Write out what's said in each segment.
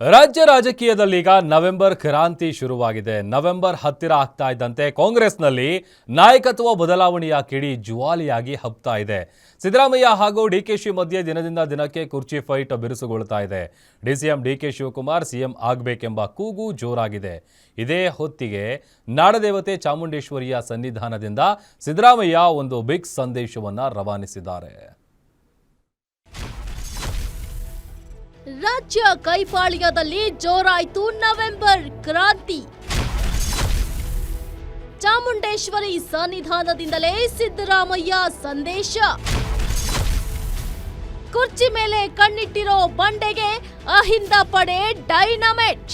ರಾಜ್ಯ ರಾಜಕೀಯದಲ್ಲೀಗ ನವೆಂಬರ್ ಕ್ರಾಂತಿ ಶುರುವಾಗಿದೆ. ನವೆಂಬರ್ ಹತ್ತಿರ ಆಗ್ತಾ ಇದ್ದಂತೆ ಕಾಂಗ್ರೆಸ್ನಲ್ಲಿ ನಾಯಕತ್ವ ಬದಲಾವಣೆಯ ಕಿಡಿ ಜುವಾಲಿಯಾಗಿ ಹಬ್ತಾ ಇದೆ. ಸಿದ್ದರಾಮಯ್ಯ ಹಾಗೂ ಡಿಕೆಶಿ ಮಧ್ಯೆ ದಿನದಿಂದ ದಿನಕ್ಕೆ ಕುರ್ಚಿ ಫೈಟ್ ಬಿರುಸುಗೊಳ್ತಾ ಇದೆ. ಡಿಸಿಎಂ ಡಿಕೆ ಶಿವಕುಮಾರ್ ಸಿಎಂ ಆಗಬೇಕೆಂಬ ಕೂಗು ಜೋರಾಗಿದೆ. ಇದೇ ಹೊತ್ತಿಗೆ ನಾಡದೇವತೆ ಚಾಮುಂಡೇಶ್ವರಿಯ ಸನ್ನಿಧಾನದಿಂದ ಸಿದ್ದರಾಮಯ್ಯ ಒಂದು ಬಿಗ್ ಸಂದೇಶವನ್ನ ರವಾನಿಸಿದ್ದಾರೆ. ರಾಜ್ಯ ಕೈಪಾಳ್ಯದಲ್ಲಿ ಜೋರಾಯ್ತು ನವೆಂಬರ್ ಕ್ರಾಂತಿ. ಚಾಮುಂಡೇಶ್ವರಿ ಸನ್ನಿಧಾನದಿಂದಲೇ ಸಿದ್ದರಾಮಯ್ಯ ಸಂದೇಶ. ಕುರ್ಚಿ ಮೇಲೆ ಕಣ್ಣಿಟ್ಟಿರೋ ಬಂಡೆಗೆ ಅಹಿಂದ ಪಡೆ ಡೈನಮೆಟ್.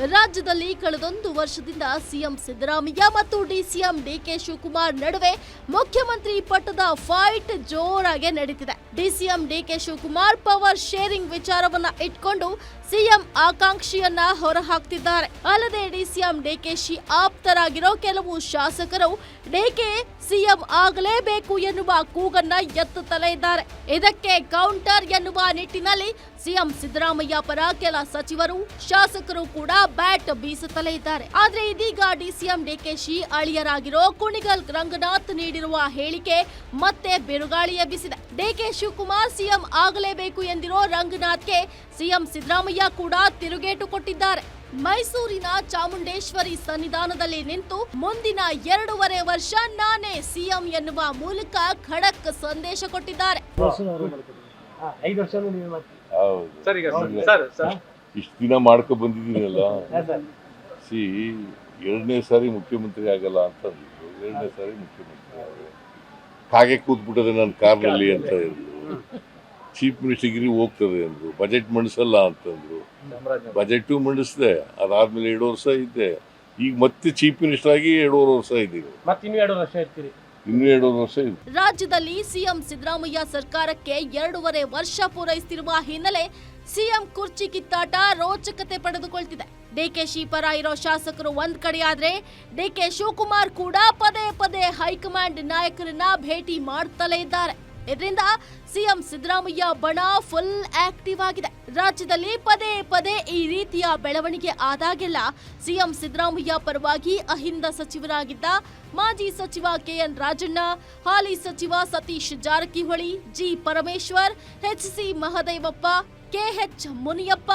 ರಾಜ್ಯದಲ್ಲಿ ಕಳೆದೊಂದು ವರ್ಷದಿಂದ ಸಿಎಂ ಸಿದ್ದರಾಮಯ್ಯ ಮತ್ತು ಡಿಸಿಎಂ ಡಿಕೆ ಶಿವಕುಮಾರ್ ನಡುವೆ ಮುಖ್ಯಮಂತ್ರಿ ಪಟ್ಟದ ಫೈಟ್ ಜೋರಾಗಿ ನಡೀತಿದೆ. DCM DK Shivakumar power sharing ವಿಚಾರವನ್ನ ಇಟ್ಕೊಂಡು ಸಿಎಂ ಆಕಾಂಕ್ಷಿಯನ್ನ ಹೊರಹಾಕ್ತಿದ್ದಾರೆ. ಅಲ್ಲದೆ ಡಿಸಿಎಂ ಡಿಕೆಶಿ ಆಪ್ತರಾಗಿರೋ ಕೆಲವು ಶಾಸಕರು ಡಿಕೆ ಸಿಎಂ ಆಗಲೇಬೇಕು ಎನ್ನುವ ಕೂಗನ್ನ ಎತ್ತುತ್ತಲೇ ಇದ್ದಾರೆ. ಇದಕ್ಕೆ ಕೌಂಟರ್ ಎನ್ನುವ ನಿಟ್ಟಿನಲ್ಲಿ ಸಿಎಂ ಸಿದ್ದರಾಮಯ್ಯ ಪರ ಕೆಲ ಸಚಿವರು, ಶಾಸಕರು ಕೂಡ ಬ್ಯಾಟ್ ಬೀಸುತ್ತಲೇ ಇದ್ದಾರೆ. ಆದ್ರೆ ಇದೀಗ ಡಿಸಿಎಂ ಡಿಕೆಶಿ ಅಳಿಯರಾಗಿರೋ ಕುಣಿಗಲ್ ರಂಗನಾಥ್ ನೀಡಿರುವ ಹೇಳಿಕೆ ಮತ್ತೆ ಬಿರುಗಾಳಿ ಎಬ್ಬಿಸಿದೆ ಡಿಕೆ ಶಿವಕುಮಾರ್ ಸಿಎಂ ಆಗಲೇಬೇಕು ಎಂದಿರೋ ರಂಗನಾಥ್ಗೆ ಸಿಎಂ ಸಿದ್ದರಾಮಯ್ಯ ಕೂಡ ತಿರುಗೇಟು ಕೊಟ್ಟಿದ್ದಾರೆ. ಮೈಸೂರಿನ ಚಾಮುಂಡೇಶ್ವರಿ ಸನ್ನಿಧಾನದಲ್ಲಿ ನಿಂತು ಮುಂದಿನ ಎರಡೂವರೆ ವರ್ಷ ನಾನೇ ಸಿಎಂ ಎನ್ನುವ ಮೂಲಕ ಖಡಕ್ ಸಂದೇಶ ಕೊಟ್ಟಿದ್ದಾರೆ. ಹಾ, ಐದು ವರ್ಷನೂ ನೀವು ಹೌದು. ಸರ್ ಈಗ ಸರ್ ಸರ್. ಇಷ್ಟು ದಿನ ಮಾಡ್ಕೊ ಬಂದಿದ್ದೀನಲ್ಲ? ಸಿ ಎರಡನೇ ಸಾರಿ ಮುಖ್ಯಮಂತ್ರಿ ಆಗಲ್ಲ ಅಂತ ಎರಡನೇ ಸಾರಿ ಮುಖ್ಯಮಂತ್ರಿ ಹಾಗೆ ಕೂತ್ಬಿಟ್ಟದೆ ನನ್ನ ಕಾರ್ನಲ್ಲಿ ಅಂತ ಹೇಳಿದ್ರು ಚೀಫ್ ಮಿನಿಸ್ಟರ್ಗಿರಿ ಹೋಗ್ತದೆ ಅಂದ್ರು. ಬಜೆಟ್ ಮಂಡಿಸಲ್ಲ ಅಂತಂದ್ರು. ಬಜೆಟು ಮಂಡಿಸಿದೆ. ಅದಾದಮೇಲೆ ಎರಡು ವರ್ಷ ಇದ್ದೆ ಈಗ ಮತ್ತೆ ಚೀಫ್ ಮಿನಿಸ್ಟರ್ ಆಗಿ ಎರಡೂವರೆ ವರ್ಷ ಇದ್ದೀವಿ. ಮತ್ತೆ ಇನ್ನೂ ಎರಡು ವರ್ಷ ಇರ್ತೀರಿ. ಇನ್ನೂ ಎರಡೂವರೆ ವರ್ಷ ಇದೆ. ರಾಜ್ಯದಲ್ಲಿ ಸಿಎಂ ಸಿದ್ದರಾಮಯ್ಯ ಸರ್ಕಾರಕ್ಕೆ ಎರಡೂವರೆ ವರ್ಷ ಪೂರೈಸುತ್ತಿರುವ ಹಿನ್ನೆಲೆ ಸಿಎಂ ಕುರ್ಚಿ ಕಿತ್ತಾಟ ರೋಚಕತೆ ಪಡೆದುಕೊಳ್ತಿದೆ. ಡಿಕೆಶಿ ಪರ ಇರೋ ಶಾಸಕರು ಒಂದ್ ಕಡೆಯಾದ್ರೆ ಆದ್ರೆ ಡಿಕೆ ಶಿವಕುಮಾರ್ ಕೂಡ ಪದೇ ಪದೇ ಹೈಕಮಾಂಡ್ ನಾಯಕರನ್ನ ಭೇಟಿ ಮಾಡ್ತಲೇ ಇದ್ದಾರೆ. ಇದರಿಂದ ಸಿಎಂ ಸಿದ್ದರಾಮಯ್ಯ ಬಣ ಫುಲ್ ಆಕ್ಟಿವ್ ಆಗಿದೆ. ರಾಜ್ಯದಲ್ಲಿ ಪದೇ ಪದೇ ಈ ರೀತಿಯ ಬೆಳವಣಿಗೆ ಆದಾಗೆಲ್ಲ ಸಿಎಂ ಸಿದ್ದರಾಮಯ್ಯ ಪರವಾಗಿ ಅಹಿಂದ ಸಚಿವರಾಗಿದ್ದ ಮಾಜಿ ಸಚಿವ ಕೆಎನ್ ರಾಜಣ್ಣ, ಹಾಲಿ ಸಚಿವ Satish Jarkiholi, G Parameshwar H C Mahadevappa K H Muniyappa,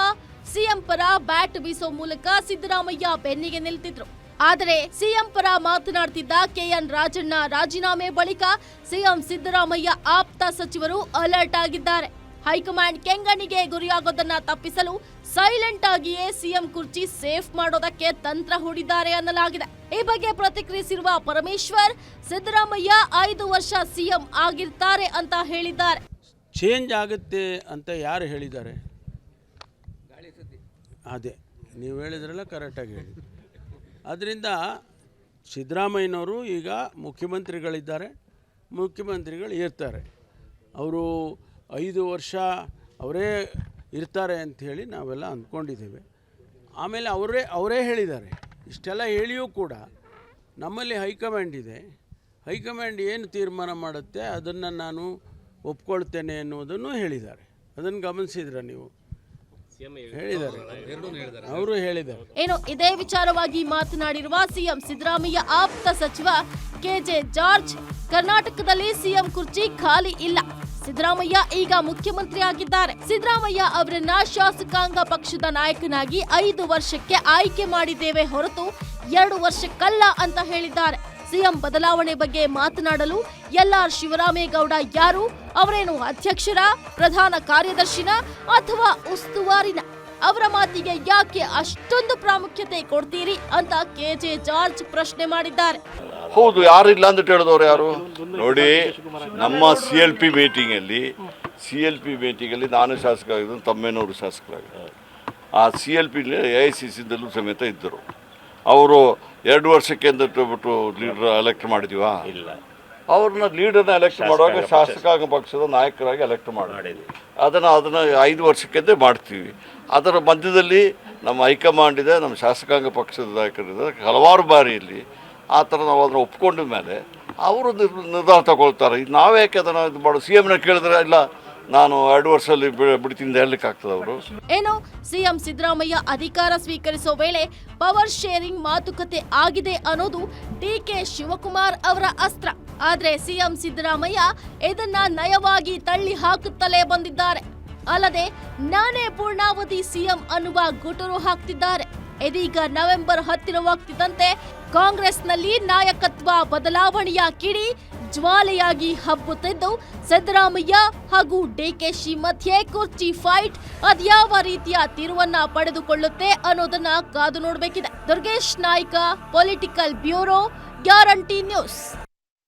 CM ಪರ ಬ್ಯಾಟ್ ಬೀಸೋ ಮೂಲಕ ಸಿದ್ದರಾಮಯ್ಯ ಬೆನ್ನಿಗೆ ನಿಲ್ತಿದ್ರು. ಆದರೆ ಸಿಎಂ ಪರ ಮಾತನಾಡ್ತಿದ್ದ ಕೆಎನ್ ರಾಜಣ್ಣ ರಾಜೀನಾಮೆ ಬಳಿಕ ಸಿಎಂ ಸಿದ್ದರಾಮಯ್ಯ ಆಪ್ತ ಸಚಿವರು ಅಲರ್ಟ್ ಆಗಿದ್ದಾರೆ. ಹೈಕಮಾಂಡ್ ಕೆಂಗಣ್ಣಿಗೆ ಗುರಿಯಾಗೋದನ್ನ ತಪ್ಪಿಸಲು ಸೈಲೆಂಟ್ ಆಗಿಯೇ ಸಿಎಂ ಕುರ್ಚಿ ಸೇಫ್ ಮಾಡೋದಕ್ಕೆ ತಂತ್ರ ಹೂಡಿದ್ದಾರೆ ಅನ್ನಲಾಗಿದೆ. ಈ ಬಗ್ಗೆ ಪ್ರತಿಕ್ರಿಯಿಸಿರುವ ಪರಮೇಶ್ವರ್ ಸಿದ್ದರಾಮಯ್ಯ ಐದು ವರ್ಷ ಸಿಎಂ ಆಗಿರ್ತಾರೆ ಅಂತ ಹೇಳಿದ್ದಾರೆ. ಚೇಂಜ್ ಆಗುತ್ತೆ ಅಂತ ಯಾರು ಹೇಳಿದ್ದಾರೆ? ಅದೇ ನೀವು ಹೇಳಿದ್ರಲ್ಲ ಕರೆಕ್ಟಾಗಿ ಹೇಳಿ ಅದರಿಂದ ಸಿದ್ದರಾಮಯ್ಯನವರು ಈಗ ಮುಖ್ಯಮಂತ್ರಿಗಳಿದ್ದಾರೆ. ಮುಖ್ಯಮಂತ್ರಿಗಳು ಇರ್ತಾರೆ. ಅವರು ಐದು ವರ್ಷ ಅವರೇ ಇರ್ತಾರೆ ಅಂಥೇಳಿ ನಾವೆಲ್ಲ ಅಂದ್ಕೊಂಡಿದ್ದೇವೆ. ಆಮೇಲೆ ಅವರೇ ಅವರೇ ಹೇಳಿದ್ದಾರೆ. ಇಷ್ಟೆಲ್ಲ ಹೇಳಿಯೂ ಕೂಡ ನಮ್ಮಲ್ಲಿ ಹೈಕಮಾಂಡ್ ಇದೆ. ಹೈಕಮಾಂಡ್ ಏನು ತೀರ್ಮಾನ ಮಾಡುತ್ತೆ ಅದನ್ನು ನಾನು ಒಪ್ಕೊಳ್ತೇನೆ ಎನ್ನುವುದನ್ನು ಹೇಳಿದ್ದಾರೆ. ಅದನ್ನು ಗಮನಿಸಿದ್ರೆ ನೀವು? ಅವರು ಹೇಳಿದ್ದಾರೆ. ಏನು ಇದೇ ವಿಚಾರವಾಗಿ ಮಾತನಾಡಿರುವ ಸಿಎಂ ಸಿದ್ದರಾಮಯ್ಯ ಆಪ್ತ ಸಚಿವ ಕೆಜೆ ಜಾರ್ಜ್ ಕರ್ನಾಟಕದಲ್ಲಿ ಸಿಎಂ ಕುರ್ಚಿ ಖಾಲಿ ಇಲ್ಲ. ಸಿದ್ದರಾಮಯ್ಯ ಈಗ ಮುಖ್ಯಮಂತ್ರಿ ಆಗಿದ್ದಾರೆ. ಸಿದ್ದರಾಮಯ್ಯ ಅವರನ್ನ ಶಾಸಕಾಂಗ ಪಕ್ಷದ ನಾಯಕನಾಗಿ ಐದು ವರ್ಷಕ್ಕೆ ಆಯ್ಕೆ ಮಾಡಿದ್ದೇವೆ ಹೊರತು ಎರಡು ವರ್ಷಕ್ಕಲ್ಲ ಅಂತ ಹೇಳಿದ್ದಾರೆ. ಸಿಎಂ ಬದಲಾವಣೆ ಬಗ್ಗೆ ಮಾತನಾಡಲು ಎಲ್ಆರ್ ಶಿವರಾಮೇಗೌಡ ಯಾರು? ಅವರೇನು ಅಧ್ಯಕ್ಷರ, ಪ್ರಧಾನ ಕಾರ್ಯದರ್ಶಿನ ಅಥವಾ ಉಸ್ತುವಾರಿನ? ಅವರ ಮಾತಿಗೆ ಯಾಕೆ ಅಷ್ಟೊಂದು ಪ್ರಾಮುಖ್ಯತೆ ಕೊಡ್ತೀರಿ ಅಂತ ಕೆಜೆ ಜಾರ್ಜ್ ಪ್ರಶ್ನೆ ಮಾಡಿದ್ದಾರೆ. ಹೌದು ಯಾರು ಇಲ್ಲ ಅಂತ ಹೇಳಿದವರು ಯಾರು? ನೋಡಿ, ನಮ್ಮ ಸಿ ಎಲ್ ಪಿ ಮೀಟಿಂಗಲ್ಲಿ, ಸಿ ಎಲ್ ಪಿ ಮೀಟಿಂಗಲ್ಲಿ ನಾನು ಶಾಸಕ ಆಗಿದ್ದು ತಮ್ಮೇನವರು ಶಾಸಕರಾಗಿದ್ದರು. ಆ C L P A I C ಸಿದಲ್ಲೂ ಸಮೇತ ಇದ್ದರು. ಅವರು ಎರಡು ವರ್ಷಕ್ಕೆ ಬಿಟ್ಟು ಲೀಡರ್ ಎಲೆಕ್ಟ್ ಮಾಡಿದೀವಾ? ಇಲ್ಲ. ಅವ್ರನ್ನ ಲೀಡರ್ನ ಎಲೆಕ್ಟ್ ಮಾಡುವಾಗ ಶಾಸಕಾಂಗ ಪಕ್ಷದ ನಾಯಕರಾಗಿ ಎಲೆಕ್ಟ್ ಮಾಡಿದ್ವಿ. ಅದನ್ನು ಅದನ್ನು ಐದು ವರ್ಷಕ್ಕೆಂದೇ ಮಾಡ್ತೀವಿ. ಅದರ ಮಧ್ಯದಲ್ಲಿ ನಮ್ಮ ಹೈಕಮಾಂಡ್ ಇದೆ ನಮ್ಮ ಶಾಸಕಾಂಗ ಪಕ್ಷದ ನಾಯಕರಿದೆ ಹಲವಾರು ಬಾರಿಯಲ್ಲಿ ಆ ಥರ ನಾವು ಅದನ್ನು ಒಪ್ಕೊಂಡ ಮೇಲೆ ಅವರು ನಿರ್- ನಿರ್ಧಾರ ತಗೊಳ್ತಾರೆ. ಇದು ನಾವೇ ಯಾಕೆ ಅದನ್ನು ಇದು ಮಾಡೋದು ಸಿ ಎಮ್ನ ಕೇಳಿದ್ರೆ ಇಲ್ಲ ನಾನು ಎರಡು ವರ್ಷದಲ್ಲಿ ಬಿಡ್ತೀನಿ ಹೇಳಲಿಕ್ಕೆ ಆಗ್ತದೆ ಅವರು. ಏನು ಸಿಎಂ ಸಿದ್ದರಾಮಯ್ಯ ಅಧಿಕಾರ ಸ್ವೀಕರಿಸೋ ವೇಳೆ ಪವರ್ ಶೇರಿಂಗ್ ಮಾತುಕತೆ ಆಗಿದೆ ಅನ್ನೋದು ಡಿಕೆ ಶಿವಕುಮಾರ್ ಅವರ ಅಸ್ತ್ರ. ಆದ್ರೆ ಸಿಎಂ ಸಿದ್ದರಾಮಯ್ಯ ಇದನ್ನ ನಯವಾಗಿ ತಳ್ಳಿ ಹಾಕುತ್ತಲೇ ಬಂದಿದ್ದಾರೆ. ಅಲ್ಲದೆ ನಾನೇ ಪೂರ್ಣಾವಧಿ ಸಿಎಂ ಅನ್ನುವ ಗುಟುರು ಹಾಕ್ತಿದ್ದಾರೆ. ಇದೀಗ ನವೆಂಬರ್ ಹತ್ತಿರವಾಗ್ತಿದ್ದಂತೆ ಕಾಂಗ್ರೆಸ್ನಲ್ಲಿ ನಾಯಕತ್ವ ಬದಲಾವಣೆಯ ಕಿಡಿ ಜ್ವಾಲೆಯಾಗಿ ಹಬ್ಬುತ್ತಿದ್ದು, ಸಿದ್ದರಾಮಯ್ಯ ಹಾಗೂ ಡಿಕೆಶಿ ಮಧ್ಯೆ ಕುರ್ಚಿ ಫೈಟ್ ಅದ್ಯಾವ ರೀತಿಯ ತಿರುವನ್ನ ಪಡೆದುಕೊಳ್ಳುತ್ತೆ ಅನ್ನೋದನ್ನ ಕಾದು ನೋಡಬೇಕಿದೆ. Durgesh Naik political bureau guarantee news